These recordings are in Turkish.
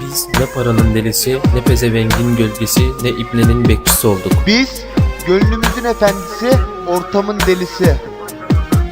Biz ne paranın delisi, ne pezevengin gölgesi, ne ibnenin bekçisi olduk. Biz gönlümüzün efendisi, ortamın delisi.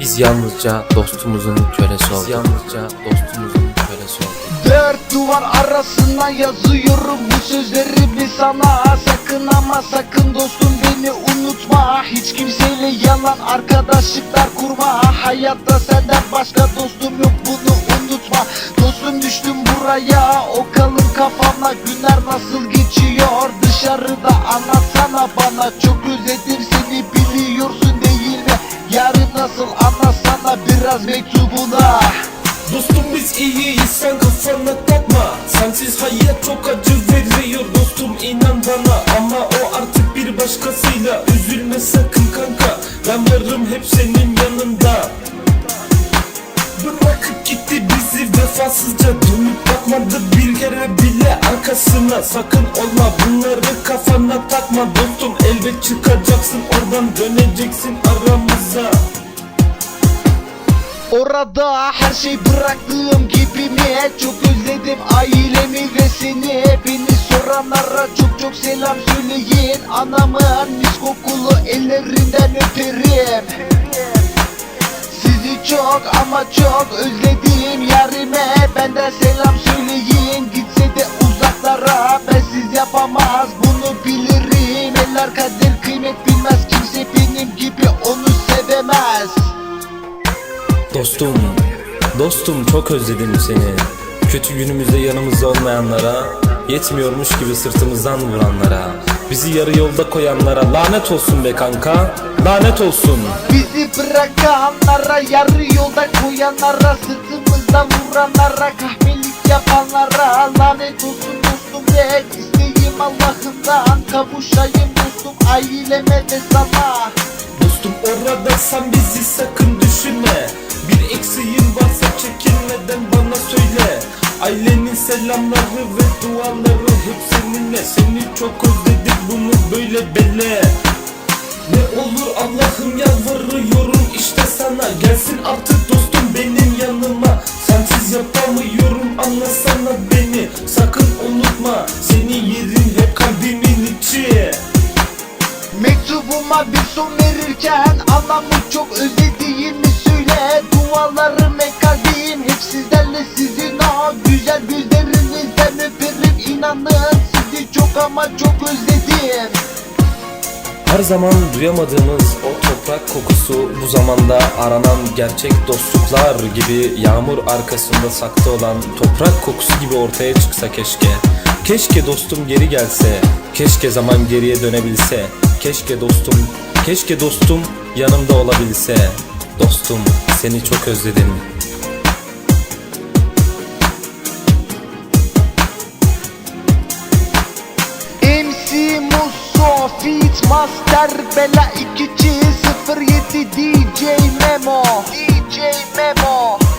Biz yalnızca dostumuzun kölesi olduk. Biz yalnızca dostumuzun kölesi olduk. Dört duvar arasına yazıyorum bu sözlerimi sana Sakın ama sakın dostum beni unutma Hiç kimseyle yalan arkadaşlıklar kurma Hayatta senden başka dostum yok bunu unutma Dostum düştüm buraya. O kalın kafamla Günler nasıl geçiyor? Dışarıda anlatsana bana. Çok özledim seni biliyorsun değil mi? Yarın nasıl anlatsana biraz mektubuna. Dostum biz iyiyiz. Sen kafana takma. Sensiz hayat çok acı veriyor. Dostum inan bana. Ama o artık bir başkasıyla. Üzülme sakın kanka. Ben varım hep senin yanında vefasızca dönüp bakmadı bir kere bile arkasına. Sakın olma bunları kafana takma dostum. Elbet çıkacaksın oradan döneceksin aramıza. Orada her şey bıraktığım gibi mi? Çok özledim ailemi ve seni. Beni soranlara çok çok selam söyleyin. Anamın mis kokulu ellerinden öperim çok ama çok özledim yarime Benden selam söyleyin Gitse de uzaklara. Bensiz yapamaz bunu bilirim. Eller kadir kıymet bilmez Kimse benim gibi onu sevemez. Dostum, dostum çok özledim seni. Kötü günümüzde yanımızda olmayanlara, yetmiyormuş gibi sırtımızdan vuranlara, bizi yarı yolda koyanlara lanet olsun be kanka, lanet olsun. Bizi bırakanlara, yarı yolda koyanlara, sırtımızdan vuranlara, kahvelik yapanlara lanet olsun dostum ve isteğim Allah'ımdan kavuşayım dostum aileme ve sana. Dostum orada sen bizi sakın selamları ve duaları hep seninle Seni çok özledik bunu böyle bele. Ne olur Allah'ım yalvarıyorum işte sana Gelsin artık dostum benim yanıma. Sensiz yapamıyorum anlasana beni Sakın unutma senin yerin hep kalbimin içi. Mektubuma bir son verirken anamı çok özlediğimi inanın sizi çok ama çok özledim Her zaman duyamadığımız o toprak kokusu bu zamanda aranan gerçek dostluklar gibi yağmur arkasında saklı olan toprak kokusu gibi ortaya çıksa keşke. Keşke dostum geri gelse, keşke zaman geriye dönebilse, keşke dostum, keşke dostum yanımda olabilse. Dostum seni çok özledim. Feat Master Bella 207 DJ Memo. DJ Memo